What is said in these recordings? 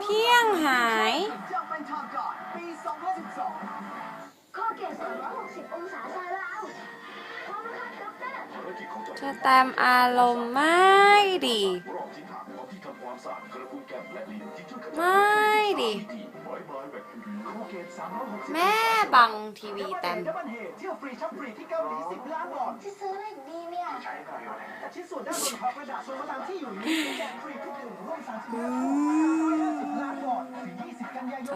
เพียงหาย จะตามอารมณ์ไม่ดี ไม่ดี แม่บังทีวีแตมม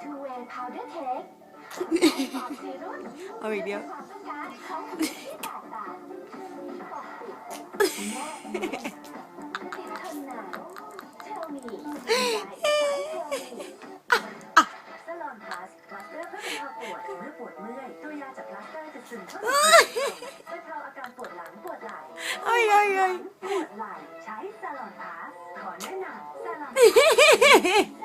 ทูเวย์พาวเดอร์เค้กเอาอีกเดียวเอ้ยเอ้ยเอ้ยปวดไหล่ใช้ซลอนพาสขอแนะนำซาลอน